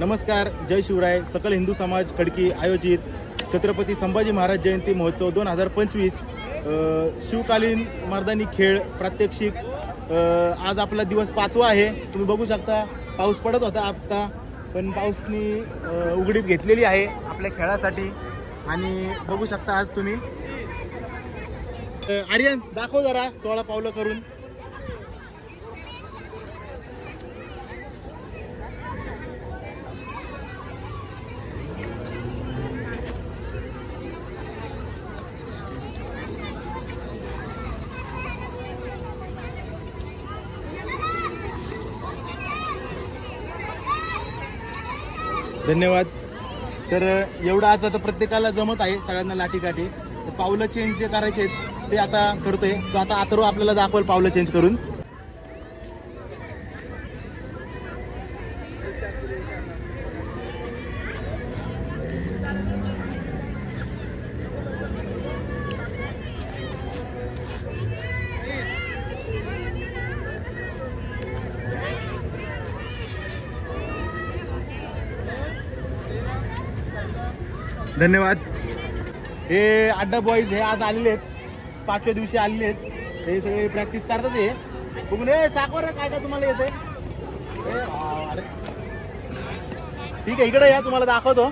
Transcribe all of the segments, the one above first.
नमस्कार जय शिवराय. सकल हिंदू समाज खडकी आयोजित छत्रपती संभाजी महाराज जयंती महोत्सव दोन हजार पंचवीस शिवकालीन मर्दानी खेळ प्रात्यक्षिक आज आपला दिवस पाचवा आहे. तुम्ही बघू शकता पाऊस पडत होता आत्ता पण पाऊसनी अ, उघडीप घेतलेली आहे आपल्या खेळासाठी. आणि बघू शकता आज तुम्ही. आर्यन दाखव जरा सोळा पावलं करून. धन्यवाद. तर एवढं आज आता प्रत्येकाला जमत आहे सगळ्यांना लाठीकाठी. तर पावलं चेंज जे करायचे आहेत ते आता करतोय. तो आता अथर्व आपल्याला दाखवेल पावलं चेंज करून. धन्यवाद. हे अड्डा बॉईज हे आज आलेले आहेत. पाचव्या दिवशी आलेले आहेत. हे सगळे प्रॅक्टिस करतात हे. बघून हे साखर काय काय तुम्हाला येते ठीक आहे इकडे या तुम्हाला दाखवतो.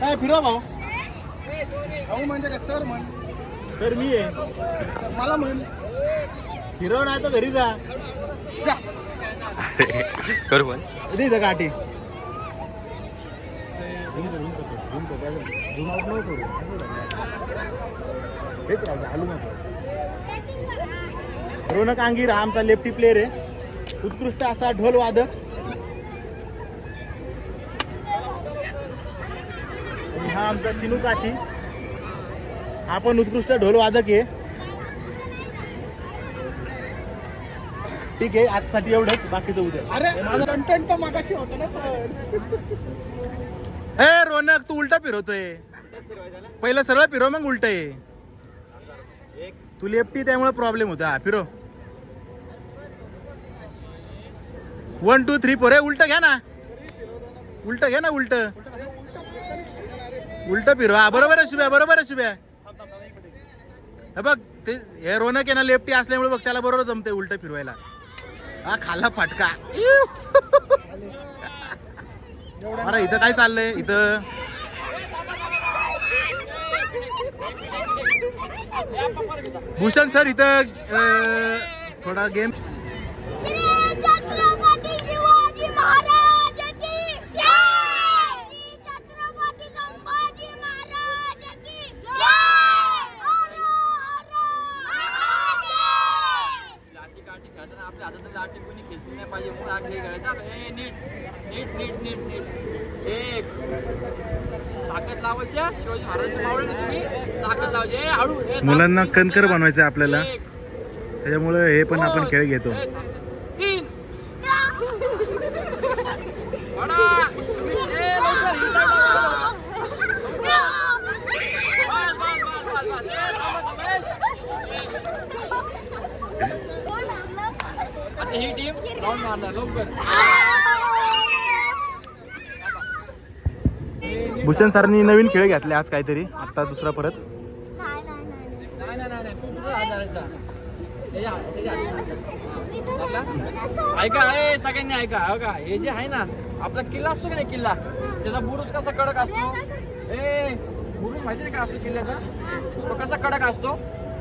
काय फिरवा भाऊ. भाऊ म्हणजे काय सर म्हण. सर मी आहे. मला म्हण. फिरव नाही तर घरी जा. जा. करू पण. इथं काठी हेच राहू दे, नको रोनक अंगीर हा आमचा लेफ्टी प्लेअर आहे. उत्कृष्ट असा ढोल वादक. आणि हा आमचा चिनू काची. हा पण उत्कृष्ट ढोल वादक आहे. ठीक आहे आजसाठी एवढंच. बाकीचं उद्या. अरे कंटेंट तर मागाशी होतं ना पण. ए रोनक तू उलटा फिरवतोय. पहिलं सरळ फिरव मग उलट आहे तू लेफ्टी त्यामुळे प्रॉब्लेम होता हा फिरव. वन टू थ्री फोर आहे उलट घ्या ना. उलट घ्या ना उलट. उलट फिरव. हा बरोबर आहे शुभ्या बरोबर आहे शुभ्या. हे बघ ते हे रोनक आहे ना लेफ्टी असल्यामुळे बघ त्याला बरोबर जमते उलट फिरवायला. हा खाल्ला फटका. अरे इथं काय चाललंय? इथं? भूषण सर इथं थोडा गेम श्री छत्रपती शिवाजी महाराज की जय श्री छत्रपती संभाजी महाराज की जय हर हर महादेव लाठी काठी खेळताना आपल्या हातात लाठी कोणी खेचली नाही पाहिजे म्हणून आग हे करायचं आता हे नीट नीट नीट नीट. एक. ताकद लावायची. शिवाजी महाराजांच्या मावळ्याने तुम्ही ताकद लावायची. ए, हळू. ए, मुलांना. कणकर बनवायचं आपल्याला. एक, त्याच्यामुळे हे पण आपण खेळ घेतो. तीन. वडा. ए, लवकर, ही side ला वळा. बस, बस, बस, बस, बस. ए, थांबा, थांबा, ए. आता ही टीम राऊंड मारणार. लवकर. भूषण सरनी नवीन खेळ घेतले आज काहीतरी. आता दुसरा परत. ऐका ए सगळ्यांनी ऐका. हो का? हे जे आहे ना आपला किल्ला असतो की नाही किल्ला? त्याचा बुरुज कसा कडक असतो? ए बुरुज माहिती का असतो किल्ल्याचा? तो कसा कडक असतो?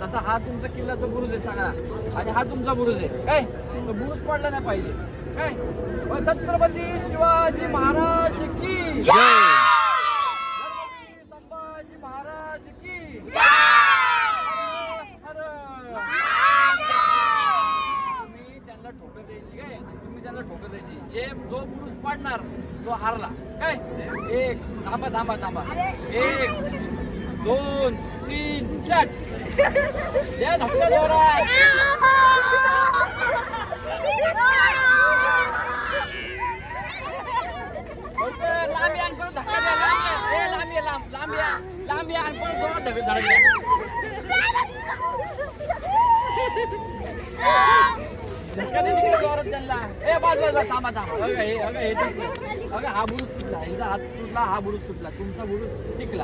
तसा हा तुमचा किल्ल्याचा बुरुज आहे सगळा आणि हा तुमचा बुरुज आहे. काय? तो बुरुज पडला नाही पाहिजे. काय? छत्रपती शिवाजी महाराज की छत्रपती संभाजी महाराज की हर तुम्ही त्यांना ठोकर द्यायची काय आणि तुम्ही त्यांना ठोकर द्यायची जे जो पुरुष पाडणार तो हारला. काय? एक थांबा थांबा थांबा. एक दोन तीन चार. द्या धक्का लांबी धक्का द्या लांबी. ए, लांबी लांब लांबी आण. लांबी आण परत जोरात धडक द्या कधी तिकडे जोरात त्यांना ए बस बस बस थांबा थांबा. बघा हे हे हा बुरुज तुटला. हिचा हात तुटला हा बुरुज तुटला. तुमचा बुरुज टिकला.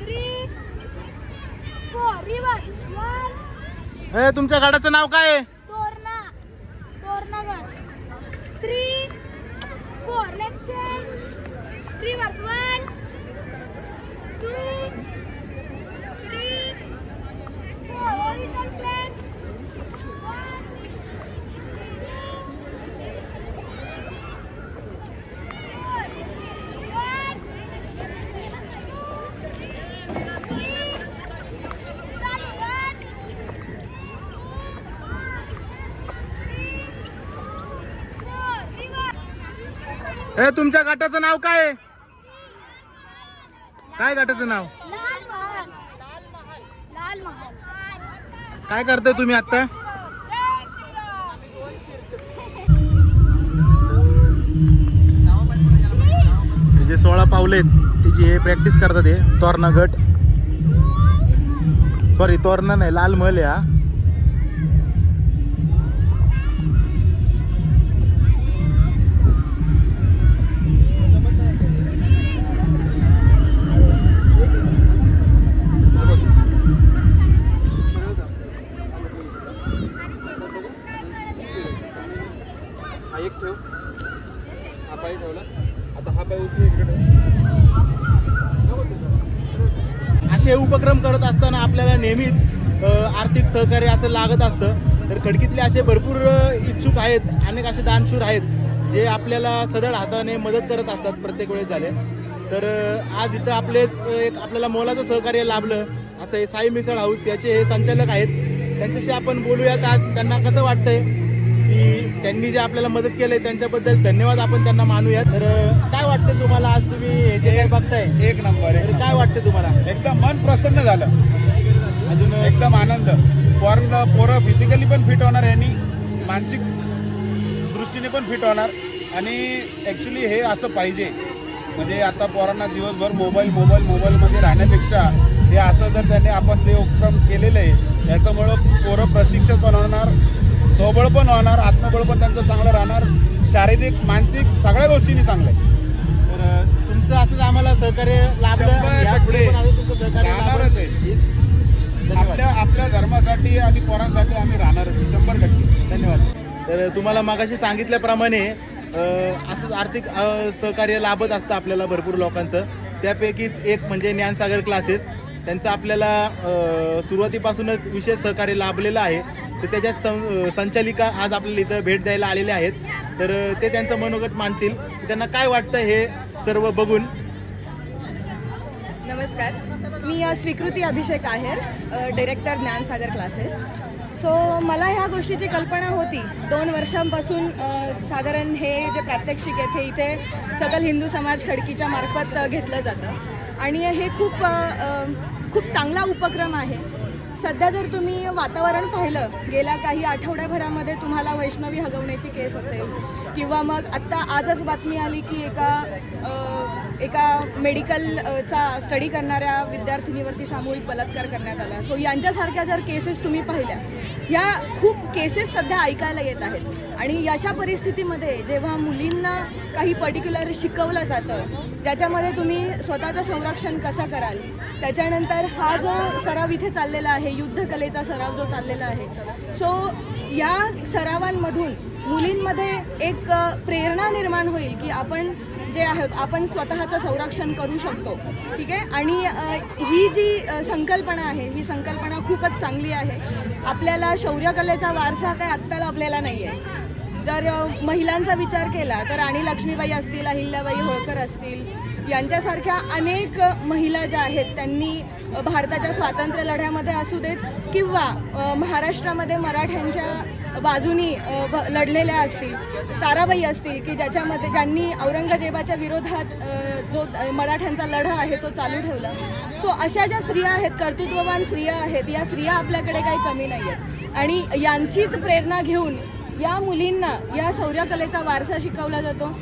Three, four, reverse. One, ए तुमच्या गाड्याचं नाव काय आहे? तोरणा. तोरणागड ए तुमच्या गटाचं नाव काय? आहे काय गटाचं नाव? काय करताय तुम्ही आता जे सोळा पावले आहेत त्याची हे प्रॅक्टिस करतात हे तोरणा गट. सॉरी तोरणा नाही लाल महल हा. हा पाय ठेवला. आता हा पाय उचलून इकडे असे उपक्रम करत असताना आपल्याला नेहमीच आर्थिक सहकार्य असं लागत असतं. तर खडकीतले असे भरपूर इच्छुक आहेत अनेक असे दानशूर आहेत जे आपल्याला सरळ हाताने मदत करत असतात प्रत्येक वेळेस झाले. तर आज इथं आपलेच एक आपल्याला मोलाचं सहकार्य लाभलं असं हे साई मिसळ हाऊस याचे हे संचालक आहेत. त्यांच्याशी आपण बोलूयात आज त्यांना कसं वाटतंय? त्यांनी जे आपल्याला मदत केलंय त्यांच्याबद्दल धन्यवाद आपण त्यांना मानूयात. तर काय वाटतं तुम्हाला आज तुम्ही हे जे बघताय? एक नंबर तर काय वाटतं तुम्हाला? एकदम मन प्रसन्न झालं. अजून एकदम आनंद. पोरं पोरं फिजिकली पण फिट होणार यांनी मानसिक दृष्टीने पण फिट होणार. आणि ॲक्च्युली हे असं पाहिजे. म्हणजे आता पोरांना दिवसभर मोबाईल मोबाईल मोबाईलमध्ये राहण्यापेक्षा हे असं जर त्यांनी आपण ते उपक्रम केलेले आहे त्याच्यामुळं पोरं प्रशिक्षक पण स्वबळ पण होणार आत्मबळ पण त्यांचं चांगलं राहणार. शारीरिक मानसिक सगळ्या गोष्टींनी चांगलं आहे तर तुमचं असंच आम्हाला सहकार्य लाभलं. शंभर यापुढे टक्के. पण असं तुमचं सहकार्य राहणारच आहे. आपल्या आपल्या धर्मासाठी आणि पोरांसाठी आम्ही राहणारच आहे, शंभर टक्के. धन्यवाद. तर तुम्हाला मागाशी सांगितल्याप्रमाणे अ, असंच आर्थिक अ, सहकार्य लाभत असतं आपल्याला भरपूर लोकांचं. त्यापैकीच एक म्हणजे ज्ञानसागर क्लासेस त्यांचं आपल्याला अ, सुरुवातीपासूनच विशेष सहकार्य लाभलेलं आहे. तर त्याच्या सं संचालिका आज आपल्याला इथं भेट द्यायला आलेल्या आहेत. तर ते त्यांचं मनोगत मांडतील. त्यांना काय वाटतं हे सर्व बघून? नमस्कार. मी स्वीकृती अभिषेक आहे डिरेक्टर ज्ञानसागर क्लासेस सो मला ह्या गोष्टीची कल्पना होती. दोन वर्षांपासून साधारण हे जे प्रात्यक्षिक आहेत हे इथे सकल हिंदू समाज खडकीच्या मार्फत घेतलं जातं. आणि हे खूप खूप चांगला उपक्रम आहे. सध्या जर तुम्ही वातावरण पाहिलं गेल्या काही आठवड्याभरामध्ये तुम्हाला वैष्णवी हगवण्याची केस असेल किंवा मग आत्ता आजच बातमी आली की एका एका मेडिकलचा स्टडी करणाऱ्या विद्यार्थिनीवरती सामूहिक बलात्कार करण्यात आला. सो यांच्यासारख्या जर केसेस तुम्ही पाहिल्या ह्या खूप केसेस सध्या ऐकायला येत आहेत. आणि अशा परिस्थितीमध्ये जेव्हा मुलींना काही पर्टिक्युलर शिकवलं जातं ज्याच्यामध्ये तुम्ही स्वतःचं संरक्षण कसं कराल त्याच्यानंतर हा जो सराव इथे चाललेला आहे युद्धकलेचा सराव जो चाललेला आहे सो या सरावांमधून मुलींमध्ये एक प्रेरणा निर्माण होईल की आपण जे आहेत आपण स्वतःचं संरक्षण करू शकतो. ठीक आहे? आणि ही जी संकल्पना आहे ही संकल्पना खूपच चांगली आहे. आपल्याला शौर्यकलेचा वारसा काय आत्ता लाभलेला नाही आहे जर महिलांचा विचार केला तर राणी लक्ष्मीबाई असतील अहिल्याबाई होळकर असतील यांच्यासारख्या अनेक महिला ज्या आहेत त्यांनी भारताच्या स्वातंत्र्य लढ्यामध्ये असू देत किंवा महाराष्ट्रामध्ये मराठ्यांच्या बाजूनी लढलेल्या असतील ताराबाई असतील की ज्याच्यामध्ये ज्यांनी औरंगजेबाच्या विरोधात जो मराठ्यांचा लढा आहे तो चालू ठेवला. सो अशा ज्या स्त्रिया आहेत कर्तृत्ववान स्त्रिया आहेत या स्त्रिया आपल्याकडे काही कमी नाही आहेत आणि यांचीच प्रेरणा घेऊन या मुलींना या शौर्यकलेचा वारसा शिकवला जातो.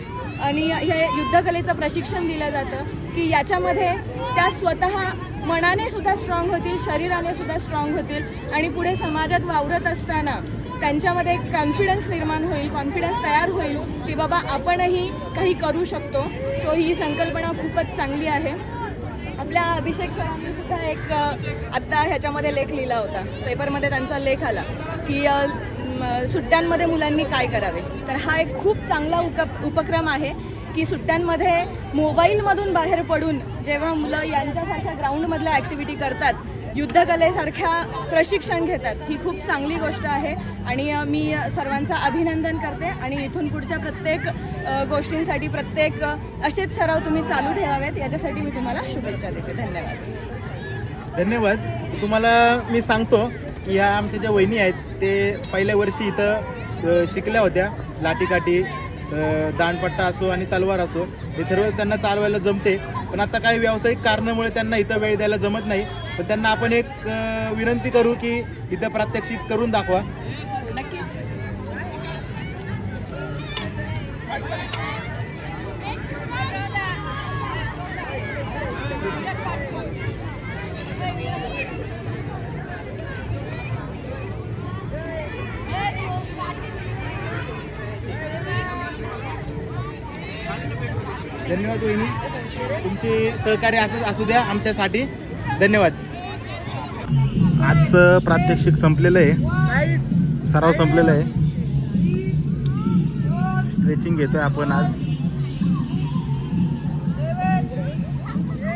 आणि हे युद्धकलेचं प्रशिक्षण दिलं जातं की याच्यामध्ये त्या स्वतः मनाने सुद्धा स्ट्रॉंग होतील शरीराने सुद्धा स्ट्रॉंग होतील आणि पुढे समाजात वावरत असताना त्यांच्यामध्ये एक कॉन्फिडन्स निर्माण होईल कॉन्फिडन्स तयार होईल की बाबा आपणही काही करू शकतो. सो ही संकल्पना खूपच चांगली आहे. आपल्या अभिषेक सरांनी सुद्धा एक आत्ता ह्याच्यामध्ये लेख लिहिला होता. पेपरमध्ये त्यांचा लेख आला की सुट्ट्यांमध्ये मुलांनी काय करावे? तर हा एक खूप चांगला उप उपक्रम आहे की सुट्ट्यांमध्ये मोबाईलमधून बाहेर पडून जेव्हा मुलं यांच्यासारख्या ग्राउंडमधल्या ॲक्टिव्हिटी करतात युद्धकलेसारख्या प्रशिक्षण घेतात ही खूप चांगली गोष्ट आहे. आणि मी सर्वांचं अभिनंदन करते आणि इथून पुढच्या प्रत्येक गोष्टींसाठी प्रत्येक असेच सराव तुम्ही चालू ठेवावेत. याच्यासाठी मी तुम्हाला शुभेच्छा देते. धन्यवाद. धन्यवाद. तुम्हाला मी सांगतो की ह्या आमच्या ज्या वहिनी आहेत ते पहिल्या वर्षी इथं शिकल्या होत्या. लाठीकाठी दांडपट्टा असो आणि तलवार असो. हे सर्व त्यांना चालवायला जमते. पण आता काही व्यावसायिक कारणामुळे त्यांना इथं वेळ द्यायला जमत नाही. पण त्यांना आपण एक विनंती करू की इथं प्रात्यक्षिक करून दाखवा. धन्यवाद वहिनी. तुमचे सहकार्य असंच असू द्या आमच्यासाठी. धन्यवाद. आजचं प्रात्यक्षिक संपलेलं आहे. सराव संपलेला आहे. स्ट्रेचिंग घेतोय आपण आज.